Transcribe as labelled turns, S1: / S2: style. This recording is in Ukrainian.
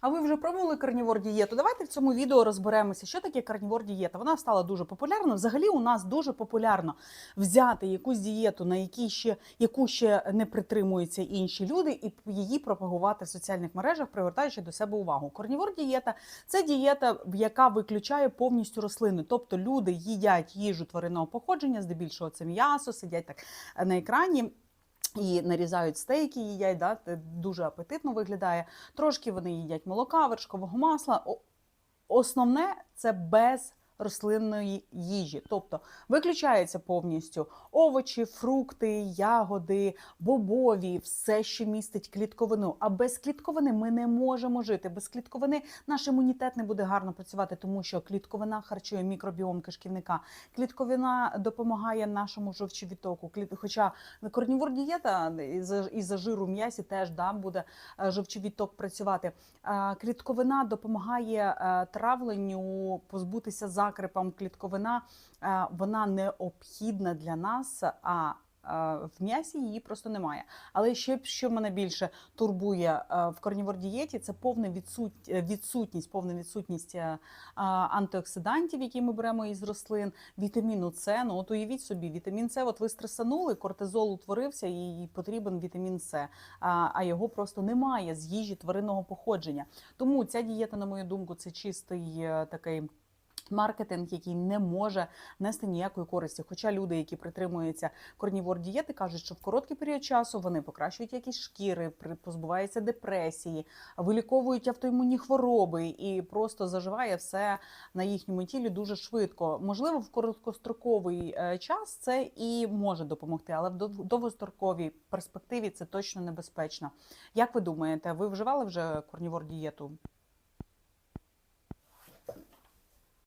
S1: А ви вже пробували карнівор дієту? Давайте в цьому відео розберемося, що таке карнівор дієта. Вона стала дуже популярною. Взагалі, у нас дуже популярно взяти якусь дієту, на якій ще яку ще не притримуються інші люди, і її пропагувати в соціальних мережах, привертаючи до себе увагу. Карнівор дієта це дієта, яка виключає повністю рослини. Тобто люди їдять їжу тваринного походження, здебільшого це м'ясо, сидять так на екрані. І нарізають стейки, їдять, да, дуже апетитно виглядає. Трошки вони їдять молока, вершкового масла. Основне це без рослинної їжі. Тобто виключається повністю овочі, фрукти, ягоди, бобові, все, що містить клітковину. А без клітковини ми не можемо жити. Без клітковини наш імунітет не буде гарно працювати, тому що клітковина харчує мікробіом кишківника. Клітковина допомагає нашому жовчовітоку. Хоча корнівор дієта із-за жиру м'ясі теж да, буде е, жовчовіток працювати. Е, Клітковина допомагає е, травленню позбутися закрепам. Клітковина е, вона необхідна для нас. А е, в м'ясі її просто немає. Але ще що мене більше турбує е, в корнівор дієті, це повна відсут... відсутність, повна відсутність антиоксидантів, які ми беремо із рослин, вітаміну С. Ну от уявіть собі, вітамін С, от ви стресанули, кортизол утворився, і потрібен вітамін С, а, його просто немає з їжі тваринного походження. Тому ця дієта, на мою думку, це чистий такий. Маркетинг, який не може нести ніякої користі. Хоча люди, які притримуються корнівор дієти, кажуть, що в короткий період часу вони покращують якість шкіри, позбуваються депресії, виліковують автоімунні хвороби і просто заживає все на їхньому тілі дуже швидко. Можливо, в короткостроковий е, час це і може допомогти, але в дов- довгостроковій перспективі це точно небезпечно. Як ви думаєте, ви вживали вже корнівор дієту?